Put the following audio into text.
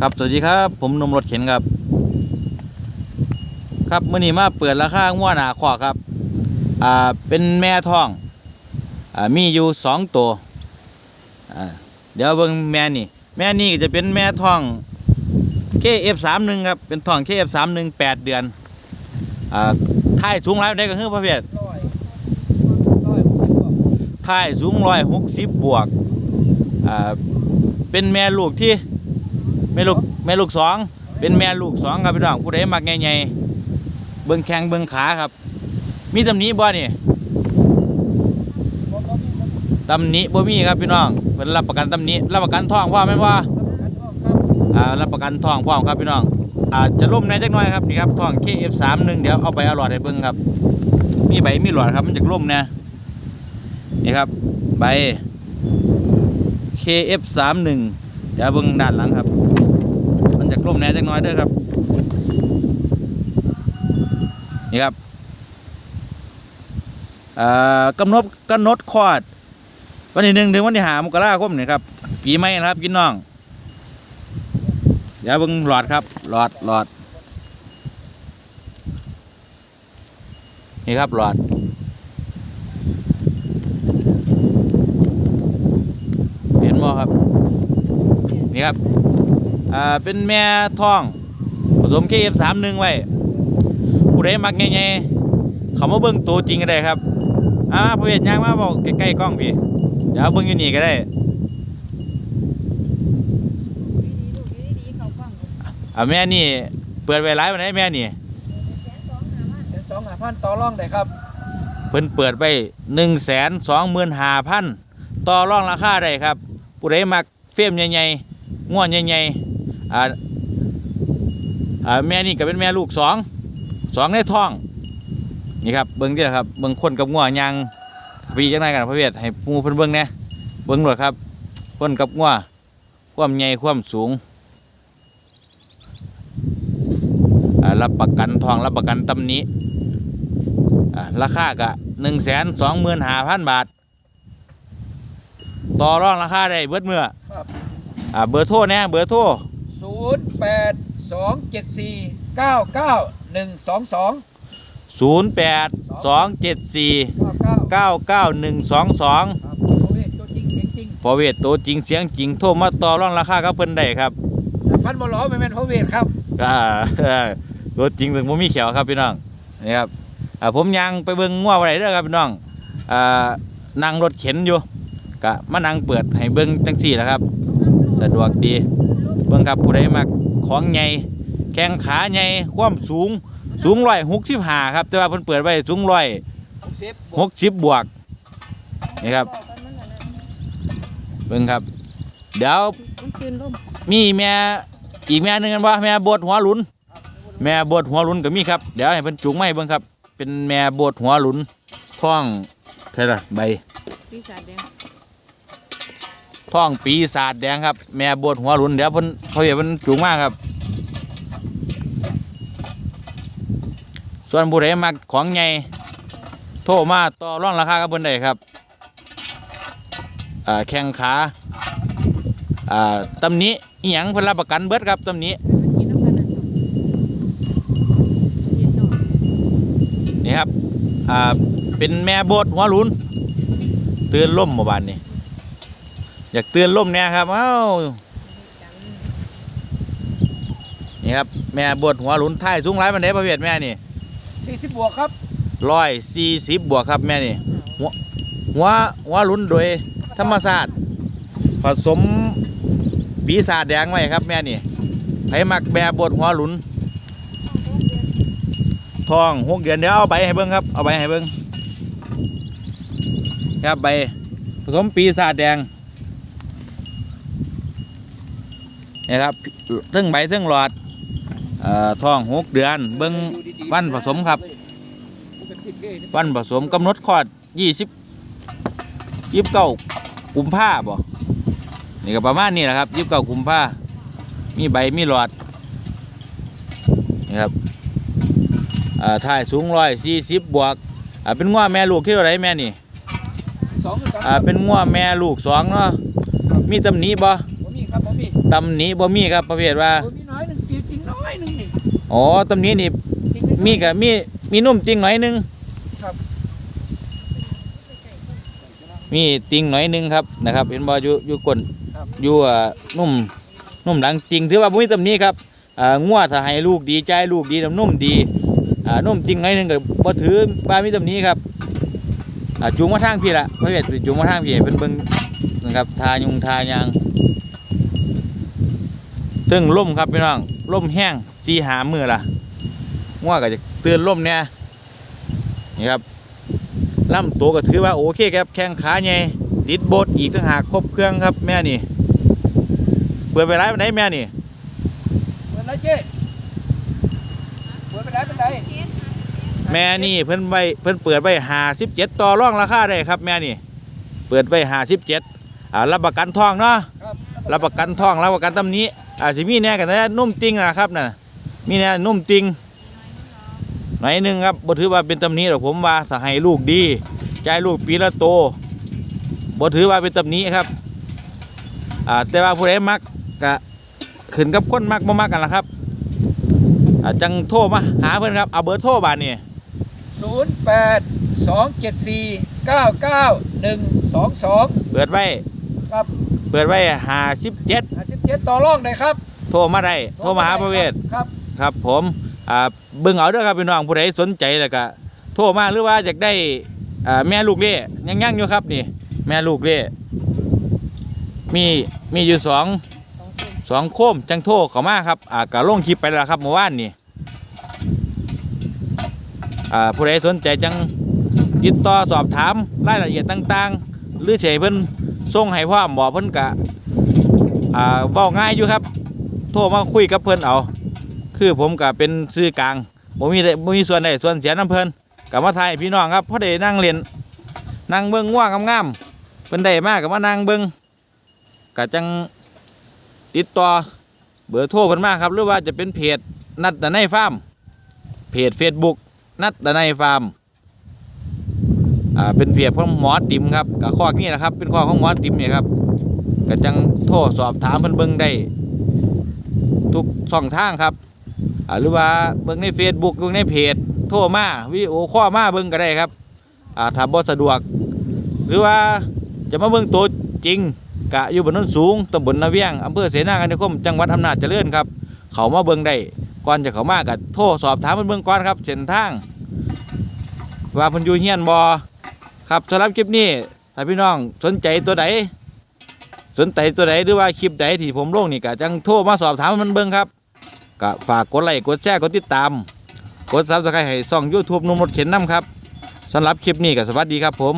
ครับสวัสดีครับ ผมนมรถเข็นครับ ครับมื่อนี้มาเปิดราคาง่วหนาขวาครับ อ่าเป็นแม่ท้องอ่ามีอยู่สองตัวอ่าเดี๋ยวเบิ่งแม่นี่ แม่นี่จะเป็นแม่ท้อง KF31 ครับเป็นท้อง KF31 8เดือนอ่าท้ายสูงไรได้ก็คือประเภทร้อยร้อยหกสิบกว่าท้ายสูงร้อยหกสิบบวกอ่าเป็นแม่ลูกที่ แม่ลูกแม่ลูกสองเป็นแม่ลูกสองครับพี่น้องผู้ใดมักใหญ่ๆเบิ่งแข้งเบิ่งขาครับ มีตำหนิบ่นี่บ่บ่มีครับตำหนิบ่มีครับพี่น้องเพิ่นรับประกันตำหนิรับประกันทองพ่อแม่นว่ารับประกันทองครับอ่ารับประกันทองพร้อมครับพี่น้องอาจจะล่มแหน่จักหน่อยครับนี่ครับทอง KF31 เดี๋ยวเอาไปเอาหลอดให้เบิ่งครับ มีใบมีหลอดครับมันจะล่มน่นี่ครับใบ KF31 เดี๋ยวเบิ่งด้านหลังครับ มันจะล่มแหน่จักหน่อยเด้อครับ นี่ครับอ่ากำหนดกำหนดคอด วันที่หนึ่งถึงวันที่หามกราคมนี่ครับปีใหม่นะครับพี่น้องเดี๋ยวเบิ่งหลอดครับ หลอดหลอดนี่ครับหลอดเห็นบ่ครับ นี่ครับ อ่าเป็นแม่ท้องผสมเคฟสามหนึ่งไว้ผู้ใดมักง่ายๆเขามาเบิ่งตัวจริงก็ได้ครับอ่าพระเวทย่างมาบอกใกล้ๆกล้องพี่เดี๋ยวเบิ่งอยู่นี่ก็ได้อ่าแม่นี่เปิดไว้หลายวันไหนแม่นี่เป็นสองหาพันต่อรองได้ครับเพิ่นเปิดไปหนึ่งแสนสองหมื่นห้าพันต่อรองราคาได้ครับ ผู้ใดมักเฟรมใหญ่ๆง่วนใหญ่ๆ อ่าอ่าแม่นี่ก็เป็นแม่ลูกสองสองในท้องนี่ครับเบิ้งเดียวครับเบิ้งคนกับง่วยังปีจังไงกันพระเวทให้หมูเพิ่นเบิ้งแหน่เบิ้งหลดครับคนกับง่วความใหญ่ความสูงอ่ารับประกันทองรับประกันตำหนี้อ่าราคากะหนึ่งแสนสองหมื่นห้าพันบาท ต่อรองราคาได้เบิดเมื่อครับอ่าเบอร์โทรเนี่ยเบอร์โทร ศูนย์แปดสองเจ็ดสี่เก้าเก้าหนึ่งสองสองศูนย์แปดสองเจ็ดสี่เก้าเก้าเก้าเก้าหนึ่งสองสองครับโอ้ยตัวจริงเสียงจริงพอเวทตัวจริงเสียงจริงโทรมาต่อรองราคากับเพิ่นได้ครับฟันบอลล้อไม่แม่นพระเวทครับอ่า ตัวจริงถึงผมมีเขียวครับพี่น้องนี่ครับอ่าผมยังไปเบิ่งงัวอะไรเด้อครับพี่น้องอ่านั่งรถเข็นอยู่กะมานั่งเปิดให้เบิ่งจังสี่แหละครับ สะดวกดีเบิ่งครับผู้ใดมักของใหญ่แข้งขาใหญ่ความสูงสูงร้อยหกสิบห้าครับ แต่ว่าเพิ่นเปิดไว้สูงร้อยหกสิบบวกนี่ครับเบิ่งครับ เดี๋ยวมีแม่อีกแม่หนึ่งกันว่าแม่บดหัวหลุน แม่บดหัวหลุนก็มีครับเดี๋ยวให้เพิ่นจุงมาให้เบิ่งครับ เป็นแม่บดหัวหลุนท้องเท่ไหร่ใบปีศาจแดง ท้องปีศาจแดงครับ แม่บดหัวหลุนเดี๋ยวเพิ่นเขาเห็นเพิ่นจุงมากครับ ส่วนผู้ใดมักของใหญ่โทรมาต่อร่องราคากับเพิ่นได้ครับแข้งขาอ่าตำนี้อีหยังเพิ่นรับประกันเบิดครับตำนี้นี่ครับเป็นแม่โบดหัวหลุนเตือนล่มเมื่อวานนี้ อยากเตือนล่มเนี่ยครับเอ้านี่ครับแม่โบดหัวหลุนท้ายสูงไรมันได้ประเภทแม่นี่สี่สิบบวกครับร้อยสี่สิบบวกครับแม่นี่หัวหัวหัวหลุนโดยธรรมศาสตร์ผสมปีศาจแดงไว้ครับแม่นี่ไผมักแม่โบดหัวหลุนทองหกเดือนเดี๋ยวเอาใบให้เบิ้งครับเอาใบให้เบิ้งครับใบผสมปีศาจแดง นี่ครับทึ่งใบทึ่งหลอดเอ่อทองหกเดือน เบิ้งวันผสมครับ วันผสมกำหนดคลอดยี่สิบยี่สิบเก้ากุมภาบ่นี่ก็ประมาณนี้แหละครับยี่สิบเก้ากุมภามีใบมีหลอดนี่ครับถ่ายสูงร้อยสี่สิบบวกเป็นง้อแม่ลูกที่เท่าไรแม่นี่สองคือกันอ่าเป็นง้อแม่ลูกสองเนาะมีตำหนิบ่ ตำหนี้บ่มีครับประเภทว่าโอ้มีน้อยหนึ่งจริงๆน้อยหนึ่งนี่อ๋อตำหนี้นี่จริงๆมีกับมีมีนุ่มติงหน่อยหนึงครับ มีติงหน่อยหนึงครับนะครับเห็นบ่อยู่อยู่ก้นครับอยู่อ่านุ่มนุ่มหลังติงถือว่าบ่มีตำหนี้ครับอ่างัวถ้าให้ลูกดีใจลูกดีน้ำนุ่มดีอ่านุ่มติงหน่อยหนึงก็บ่ถือว่ามีตำหนี้ครับอ่าจูงมาทางพี่ละประเภทจูงมาทางพี่ให้เพิ่นเบิ่งนะครับทายุงทายาง ตึงล่มครับพี่น้องล่มแห้งสีหามือละงัวก็จะเตือนล่มเนี่ยนี่ครับล่ำตัวก็ถือว่าโอเคครับแข้งขาใหญ่ติดโบดอีกต่างหากครบเครื่องครับแม่นี่เปิดไปร้านไหนแม่นี่เปิดแล้วเจ๊เปิดไปแล้วเป็นไรแม่นี่เพิ่นไว้เพิ่นเปิดไว้หาสิบเจ็ดต่อรองราคาได้ครับแม่นี่ เปิดไว้หาสิบเจ็ดอ่ารับประกันทองเนาะครับรับประกันทองรับประกันตำหนี้ อาสิมีแน่กันนะนุ่มติงนะครับน่ะมีแน่นุ่มติงหน่อยหนึงครับบ่ถือว่าเป็นตำนี้หรอกผมว่าสให้ลูกดีใจลูกปีละโตบ่ถือว่าเป็นตำนี้ครับอ่าแต่ว่าผู้ใดมักก็ขึ้นกับคนมักบ่มักกันละครับอ่าจังโทรมาหาเพิ่อนครับเอาเบอร์โทรบาดนี่ศูนย์แปดสองเจ็ดสี่เก้าเก้าหนึ่งสองสองเปิดไว้ครับเปิดไว้หาสิบเจ็ด เจ็ดต่อรองได้ครับ โทรมาได้โทรมาหาประเวศครับ ครับ ผมอ่าเบิ่งเอาเด้อครับพี่น้องผู้ใดสนใจแล้วก็โทรมาหรือว่าอยากได้อ่าแม่ลูกเล่ยังยังอยู่ครับนี่ แม่ลูกเล่มีมีอยู่สองสองโคมจังโทรเข้ามาครับอ่ากะลงคลิปไปแล้วครับเมื่อวานนี่อ่าผู้ใดสนใจจังติดต่อสอบถามรายละเอียดต่าง ๆ หรือเฉยเพิ่นส่งให้พร้อมบอกเพิ่นกะ อ่าเว้าง่ายอยู่ครับ โทรมาคุยกับเพิ่นเอา คือผมก็เป็นซื้อกลางผมมีได้บ่มีส่วนใดส่วนเสียน้ำเพิ่นกับมาถ่ายพี่น้องครับเพราะได้นั่งเล่นนั่งเบิ่งง่วงงามๆเพิ่นได้มากกับมานั่งเบิ่งก็จังติดต่อเบอร์โทรเพิ่นมากครับ หรือว่าจะเป็นเพจนัดดนัยฟาร์มเพจ Facebook นัดดนัยฟาร์มอ่าเป็นเพจของหมอติ๋มครับกับข้อนี้นะครับ เป็นข้อของหมอติ๋มเนี่ยครับ ก็จังโทรสอบถามเพิ่นเบิ่งได้ ทุกช่องทางครับหรือว่าเบิ่งใน Facebook เบิ่งในเพจโทรมาวิดีโอข้อมาเบิ่งก็ได้ครับอ่าถ้าบ่สะดวก หรือว่าจะมาเบิ่งตัวจริงกะอยู่บนโนนสูงตำบลนาเวียงอำเภอเสนาคนิคมจังหวัดอำนาจเจริญครับเขามาเบิ่งได้ก่อนจะเขามาก็โทรสอบถามเพิ่นเบิ่งก่อนครับเส้นทาง ว่าเพิ่นอยู่เฮียนบ่ครับสำหรับคลิปนี้ถ้าพี่น้องสนใจตัวใด สนใจตัวใดหรือว่าคลิปใดที่ผมลงนี่ก็จังโทรมาสอบถามมันเบิ่งครับก็ฝากกดไลค์กดแชร์กดติดตาม กดซับสไครต์ให้ซ่องยูทูบนุ่มรถเข็นน้ำครับสำหรับคลิปนี้ก็สวัสดีครับผม